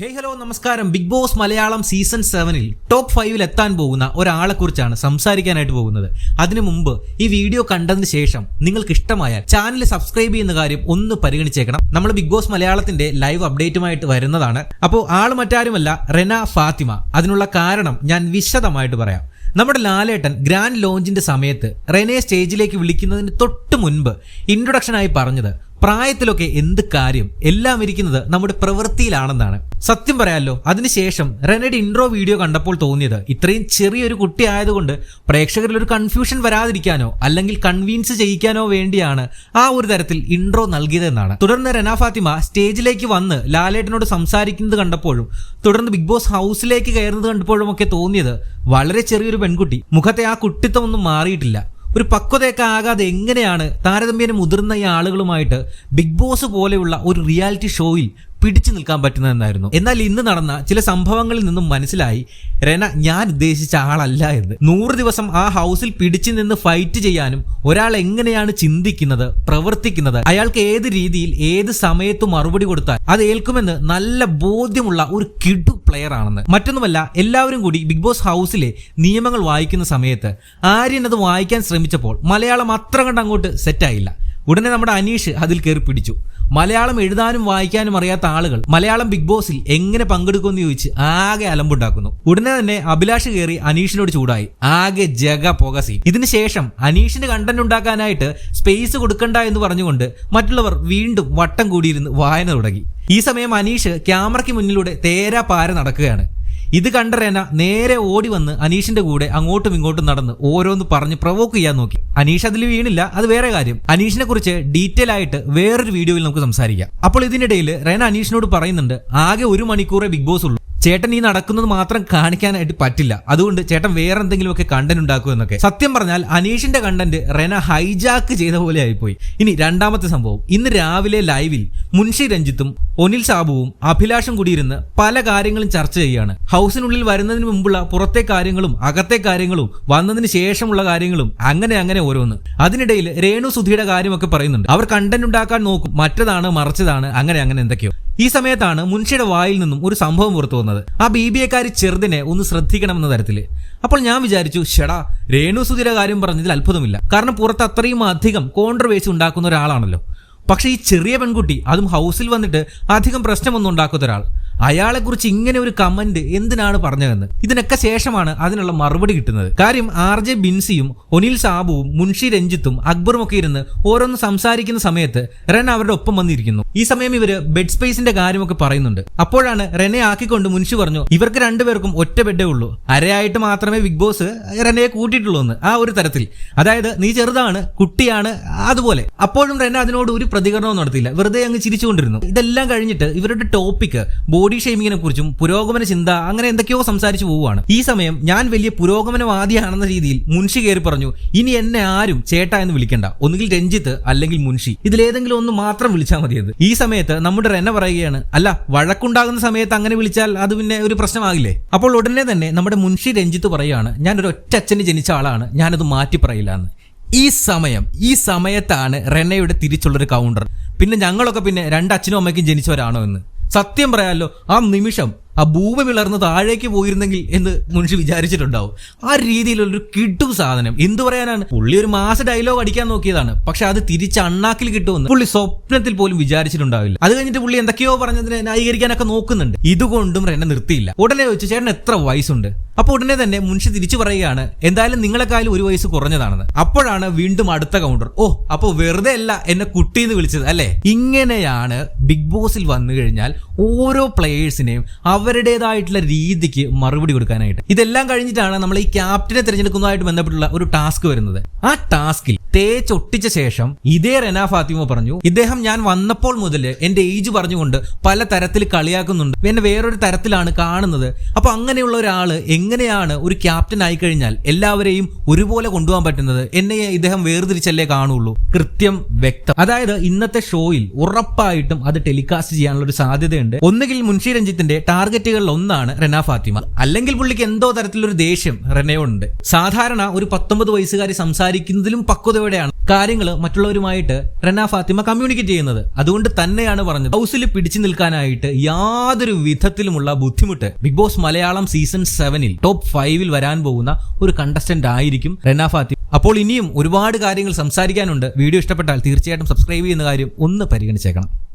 Hey hello നമസ്കാരം. Bigg Boss Malayalam season സെവനിൽ top ഫൈവിൽ എത്താൻ പോകുന്ന ഒരാളെ കുറിച്ചാണ് സംസാരിക്കാനായിട്ട് പോകുന്നത്. അതിനു മുമ്പ് ഈ വീഡിയോ കണ്ടതിന് ശേഷം നിങ്ങൾക്ക് ഇഷ്ടമായാൽ ചാനൽ സബ്സ്ക്രൈബ് ചെയ്യുന്ന കാര്യം ഒന്ന് പരിഗണിച്ചേക്കണം. നമ്മൾ ബിഗ് ബോസ് മലയാളത്തിന്റെ ലൈവ് അപ്ഡേറ്റുമായിട്ട് വരുന്നതാണ്. അപ്പോൾ ആൾ മറ്റാരുമല്ല റെന ഫാത്തിമ. അതിനുള്ള കാരണം ഞാൻ വിശദമായിട്ട് പറയാം. നമ്മുടെ ലാലേട്ടൻ ഗ്രാൻഡ് ലോഞ്ചിന്റെ സമയത്ത് റെനെ സ്റ്റേജിലേക്ക് വിളിക്കുന്നതിന് തൊട്ട് മുൻപ് ഇൻട്രൊഡക്ഷനായി പറഞ്ഞത് പ്രായത്തിലൊക്കെ എന്ത് കാര്യം എല്ലാം ഇരിക്കുന്നത് നമ്മുടെ പ്രവൃത്തിയിലാണെന്നാണ്. സത്യം പറയാമല്ലോ അതിനുശേഷം റെനയുടെ ഇൻട്രോ വീഡിയോ കണ്ടപ്പോൾ തോന്നിയത് ഇത്രയും ചെറിയൊരു കുട്ടി ആയതുകൊണ്ട് പ്രേക്ഷകരിൽ ഒരു കൺഫ്യൂഷൻ വരാതിരിക്കാനോ അല്ലെങ്കിൽ കൺവീൻസ് ചെയ്യിക്കാനോ വേണ്ടിയാണ് ആ ഒരു തരത്തിൽ ഇൻട്രോ നൽകിയതെന്നാണ്. തുടർന്ന് റെന ഫാത്തിമ സ്റ്റേജിലേക്ക് വന്ന് ലാലേട്ടനോട് സംസാരിക്കുന്നത് കണ്ടപ്പോഴും തുടർന്ന് ബിഗ് ബോസ് ഹൗസിലേക്ക് കയറുന്നത് കണ്ടപ്പോഴും ഒക്കെ തോന്നിയത് വളരെ ചെറിയൊരു പെൺകുട്ടി. മുഖത്തെ ആ കുട്ടിത്തം ഒന്നും മാറിയിട്ടില്ല. ഒരു പക്വതയൊക്കെ ആകാതെ എങ്ങനെയാണ് താരതമ്യേന മുതിർന്ന ഈ ആളുകളുമായിട്ട് ബിഗ് ബോസ് പോലെയുള്ള ഒരു റിയാലിറ്റി ഷോയിൽ പിടിച്ചു നിൽക്കാൻ പറ്റുന്നതെന്നായിരുന്നു. എന്നാൽ ഇന്ന് നടന്ന ചില സംഭവങ്ങളിൽ നിന്നും മനസ്സിലായി രന ഞാൻ ഉദ്ദേശിച്ച ആളല്ല എന്ന്. നൂറ് ദിവസം ആ ഹൗസിൽ പിടിച്ചു നിന്ന് ഫൈറ്റ് ചെയ്യാനും ഒരാൾ എങ്ങനെയാണ് ചിന്തിക്കുന്നത് പ്രവർത്തിക്കുന്നത് അയാൾക്ക് ഏത് രീതിയിൽ ഏത് സമയത്ത് മറുപടി കൊടുത്താൽ അത് ഏൽക്കുമെന്ന് നല്ല ബോധ്യമുള്ള ഒരു കിഡു പ്ലെയർ ആണെന്ന്. മറ്റൊന്നുമല്ല എല്ലാവരും കൂടി ബിഗ് ബോസ് ഹൗസിലെ നിയമങ്ങൾ വായിക്കുന്ന സമയത്ത് ആര്യൻ അത് വായിക്കാൻ ശ്രമിച്ചപ്പോൾ മലയാളം അത്ര കണ്ട് അങ്ങോട്ട് സെറ്റായില്ല ഉടനെ നമ്മുടെ അനീഷ് അതിൽ കയറി പിടിച്ചു. മലയാളം എഴുതാനും വായിക്കാനും അറിയാത്ത ആളുകൾ മലയാളം ബിഗ് ബോസിൽ എങ്ങനെ പങ്കെടുക്കുമെന്ന് ചോദിച്ച് ആകെ അലമ്പുണ്ടാക്കുന്നു. ഉടനെ തന്നെ അഭിലാഷ് കയറി അനീഷിനോട് ചൂടായി. ആകെ ജഗ പുക സീൻ. ഇതിനുശേഷം അനീഷിന് കണ്ടന്റ് ഉണ്ടാക്കാനായിട്ട് സ്പേസ് കൊടുക്കണ്ട എന്ന് പറഞ്ഞുകൊണ്ട് മറ്റുള്ളവർ വീണ്ടും വട്ടം കൂടിയിരുന്ന് വായന തുടങ്ങി. ഈ സമയം അനീഷ് ക്യാമറയ്ക്ക് മുന്നിലൂടെ തേരാ പാര നടക്കുകയാണ്. ഇത് കണ്ട റേന നേരെ ഓടി വന്ന് അനീഷിന്റെ കൂടെ അങ്ങോട്ടും ഇങ്ങോട്ടും നടന്ന് ഓരോന്ന് പറഞ്ഞ് പ്രൊവോക്ക് ചെയ്യാൻ നോക്കി. അനീഷ് അതിൽ വീണില്ല അത് വേറെ കാര്യം. അനീഷിനെ കുറിച്ച് ഡീറ്റെയിൽ ആയിട്ട് വേറൊരു വീഡിയോയിൽ നമുക്ക് സംസാരിക്കാം. അപ്പോൾ ഇതിനിടയിൽ റേന അനീഷിനോട് പറയുന്നുണ്ട് ആകെ ഒരു മണിക്കൂറേ ബിഗ് ബോസ് ഉള്ളൂ. ചേട്ടൻ ഈ നടക്കുന്നത് മാത്രം കാണിക്കാനായിട്ട് പറ്റില്ല. അതുകൊണ്ട് ചേട്ടൻ വേറെ എന്തെങ്കിലുമൊക്കെ കണ്ടന്റ് ഉണ്ടാക്കും എന്നൊക്കെ. സത്യം പറഞ്ഞാൽ അനീഷിന്റെ കണ്ടന്റ് റെന ഹൈജാക്ക് ചെയ്ത പോലെ ആയിപ്പോയി. ഇനി രണ്ടാമത്തെ സംഭവം. ഇന്ന് രാവിലെ ലൈവിൽ മുൻഷി രഞ്ജിത്തും ഒനിൽ സാബുവും അഭിലാഷും കൂടിയിരുന്ന് പല കാര്യങ്ങളും ചർച്ച ചെയ്യുകയാണ് ഹൗസിനുള്ളിൽ വരുന്നതിന് മുമ്പുള്ള പുറത്തെ കാര്യങ്ങളും അകത്തെ കാര്യങ്ങളും വന്നതിന് ശേഷമുള്ള കാര്യങ്ങളും അങ്ങനെ അങ്ങനെ ഓരോന്ന്. അതിനിടയിൽ രേണു സുധിയുടെ കാര്യമൊക്കെ പറയുന്നുണ്ട്. അവർ കണ്ടന്റ് ഉണ്ടാക്കാൻ നോക്കും. മറ്റതാണ് മറിച്ചതാണ് അങ്ങനെ അങ്ങനെ എന്തൊക്കെയോ. ഈ സമയത്താണ് മുൻഷിയുടെ വായിൽ നിന്നും ഒരു സംഭവം പുറത്തു വന്നത്. ആ ബി ബി എക്കാരി ചെറുതിനെ ഒന്ന് ശ്രദ്ധിക്കണമെന്ന തരത്തിൽ. അപ്പോൾ ഞാൻ വിചാരിച്ചു ഷെടാ രേണു സുധിയുടെ കാര്യം പറഞ്ഞതിൽ അത്ഭുതമില്ല. കാരണം പുറത്ത് അത്രയും അധികം കോൺട്രവേഴ്സി ഉണ്ടാക്കുന്ന ഒരാളാണല്ലോ. പക്ഷേ ഈ ചെറിയ പെൺകുട്ടി അതും ഹൗസിൽ വന്നിട്ട് അധികം പ്രശ്നമൊന്നും ഉണ്ടാക്കുന്ന ഒരാൾ. അയാളെക്കുറിച്ച് ഇങ്ങനെ ഒരു കമന്റ് എന്തിനാണ് പറഞ്ഞതെന്ന്? ഇതിനൊക്കെ ശേഷമാണ് അതിനുള്ള മറുപടി കിട്ടുന്നത്. കാര്യം ആർ ജെ ബിൻസിയും ഒനിൽ സാബുവും മുൻഷി രഞ്ജിത്തും അക്ബറും ഒക്കെ ഇരുന്ന് ഓരോന്ന് സംസാരിക്കുന്ന സമയത്ത് റെൻ അവരുടെ ഒപ്പം വന്നിരിക്കുന്നു. ഈ സമയം ഇവർ ബെഡ് സ്പേസിന്റെ കാര്യമൊക്കെ പറയുന്നുണ്ട്. അപ്പോഴാണ് റെനെ ആക്കിക്കൊണ്ട് മുൻഷി പറഞ്ഞു ഇവർക്ക് രണ്ടുപേർക്കും ഒറ്റ ബെഡേ ഉള്ളൂ. അരയായിട്ട് മാത്രമേ ബിഗ് ബോസ് റെനയെ കൂട്ടിയിട്ടുള്ളൂ എന്ന്. ആ ഒരു തരത്തിൽ. അതായത് നീ ചെറുതാണ് കുട്ടിയാണ് അതുപോലെ. അപ്പോഴും റെന അതിനോട് ഒരു പ്രതികരണവും നടത്തിയില്ല. വെറുതെ അങ്ങ് ചിരിച്ചുകൊണ്ടിരുന്നു. ഇതെല്ലാം കഴിഞ്ഞിട്ട് ഇവരുടെ ടോപ്പിക് ബോഡി ഷെയ്മിങ്ങിനെ കുറിച്ചും പുരോഗമന ചിന്ത അങ്ങനെ എന്തൊക്കെയോ സംസാരിച്ചു പോവുകയാണ്. ഈ സമയം ഞാൻ വലിയ പുരോഗമനവാദിയാണെന്ന രീതിയിൽ മുൻഷി കയറി പറഞ്ഞു ഇനി എന്നെ ആരും ചേട്ട എന്ന് വിളിക്കണ്ട. ഒന്നുകിൽ രഞ്ജിത്ത് അല്ലെങ്കിൽ മുൻഷി. ഇതിലേതെങ്കിലും ഒന്ന് മാത്രം വിളിച്ചാൽ മതിയത് ഈ സമയത്ത് നമ്മുടെ റെന്ന പറയുകയാണ് അല്ല വഴക്കുണ്ടാകുന്ന സമയത്ത് അങ്ങനെ വിളിച്ചാൽ അത് പിന്നെ ഒരു പ്രശ്നമാകില്ലേ? അപ്പോൾ ഉടനെ തന്നെ നമ്മുടെ മുൻഷി രഞ്ജിത്ത് പറയുകയാണ് ഞാൻ ഒരു ഒറ്റ അച്ഛന് ജനിച്ച ആളാണ്. ഞാനത് മാറ്റി പറയില്ല എന്ന് ഈ സമയം ഈ സമയത്താണ് റെനയുടെ തിരിച്ചുള്ളൊരു കൗണ്ടർ പിന്നെ ഞങ്ങളൊക്കെ പിന്നെ രണ്ട് അച്ഛനും അമ്മയ്ക്കും ജനിച്ചവരാണോ എന്ന്. സത്യം പറയാലോ ആ നിമിഷം ആ ഭൂമി വിളർന്ന് താഴേക്ക് പോയിരുന്നെങ്കിൽ എന്ന് മുൻഷി വിചാരിച്ചിട്ടുണ്ടാവും. ആ രീതിയിലുള്ളൊരു കിട്ടും സാധനം. എന്തു പറയാനാണ്? പുള്ളി ഒരു മാസ ഡയലോഗ് അടിക്കാൻ നോക്കിയതാണ്. പക്ഷെ അത് തിരിച്ച് അണ്ണാക്കിൽ കിട്ടുമെന്ന് പുള്ളി സ്വപ്നത്തിൽ പോലും വിചാരിച്ചിട്ടുണ്ടാവില്ല. അത് കഴിഞ്ഞിട്ട് പുള്ളി എന്തൊക്കെയോ പറഞ്ഞതിനെ ന്യായീകരിക്കാനൊക്കെ നോക്കുന്നുണ്ട്. ഇതുകൊണ്ടും എന്നെ നിർത്തിയില്ല. ഉടനെ വെച്ച് ചേട്ടൻ എത്ര വയസ്സുണ്ട്? അപ്പൊ ഉടനെ തന്നെ മുൻഷി തിരിച്ചു പറയുകയാണ് എന്തായാലും നിങ്ങളെക്കാളും ഒരു വയസ്സ് കുറഞ്ഞതാണെന്ന്. അപ്പോഴാണ് വീണ്ടും അടുത്ത കൗണ്ടർ ഓ അപ്പൊ വെറുതെ അല്ല എന്നെ കുട്ടിന്ന് വിളിച്ചത് അല്ലെ? ഇങ്ങനെയാണ് ബിഗ് ബോസിൽ വന്നു കഴിഞ്ഞാൽ ഓരോ പ്ലേയേഴ്സിനെയും അവരുടേതായിട്ടുള്ള രീതിക്ക് മറുപടി കൊടുക്കാനായിട്ട്. ഇതെല്ലാം കഴിഞ്ഞിട്ടാണ് നമ്മൾ ഈ ക്യാപ്റ്റനെ തിരഞ്ഞെടുക്കുന്നതായിട്ട് ബന്ധപ്പെട്ടുള്ള ഒരു ടാസ്ക് വരുന്നത്. ആ ടാസ്കിൽ തേച്ചൊട്ടിച്ച ശേഷം ഇതേ റെന ഫാത്തിമ പറഞ്ഞു ഇദ്ദേഹം ഞാൻ വന്നപ്പോൾ മുതൽ എന്റെ ഏജ് പറഞ്ഞുകൊണ്ട് പല തരത്തിൽ കളിയാക്കുന്നുണ്ട്. എന്നെ വേറൊരു തരത്തിലാണ് കാണുന്നത്. അപ്പൊ അങ്ങനെയുള്ള ഒരാൾ എങ്ങനെയാണ് ഒരു ക്യാപ്റ്റൻ ആയി കഴിഞ്ഞാൽ എല്ലാവരെയും ഒരുപോലെ കൊണ്ടുപോകാൻ പറ്റുന്നത്? എന്നെ ഇദ്ദേഹം വേർതിരിച്ചല്ലേ കാണുള്ളൂ? കൃത്യം വ്യക്തം. അതായത് ഇന്നത്തെ ഷോയിൽ ഉറപ്പായിട്ടും ടെലികാസ്റ്റ് ചെയ്യാനുള്ള ഒരു സാധ്യതയുണ്ട്. ഒന്നുകിൽ മുൻഷി രഞ്ജിത്തിന്റെ ടാർഗറ്റുകളിൽ ഒന്നാണ് റെന ഫാത്തിമ. അല്ലെങ്കിൽ പുള്ളിക്ക് എന്തോ തരത്തിലൊരു ദേഷ്യം റെനയോടുണ്ട് സാധാരണ ഒരു പത്തൊമ്പത് വയസ്സുകാരി സംസാരിക്കുന്നതിലും പക്വതയോടെയാണ് കാര്യങ്ങൾ മറ്റുള്ളവരുമായിട്ട് റെന ഫാത്തിമ കമ്മ്യൂണിക്കേറ്റ് ചെയ്യുന്നത്. അതുകൊണ്ട് തന്നെയാണ് പറഞ്ഞത്. ഹൗസിൽ പിടിച്ചു നിൽക്കാനായിട്ട് യാതൊരു വിധത്തിലുമുള്ള ബുദ്ധിമുട്ട്. ബിഗ് ബോസ് മലയാളം സീസൺ സെവനിൽ ടോപ്പ് ഫൈവിൽ വരാൻ പോകുന്ന ഒരു കണ്ടസ്റ്റന്റ് ആയിരിക്കും റെന ഫാത്തിമ. അപ്പോൾ ഇനിയും ഒരുപാട് കാര്യങ്ങൾ സംസാരിക്കാനുണ്ട്. വീഡിയോ ഇഷ്ടപ്പെട്ടാൽ തീർച്ചയായിട്ടും സബ്സ്ക്രൈബ് ചെയ്യുന്ന കാര്യം ഒന്ന് പരിഗണിച്ചേക്കണം.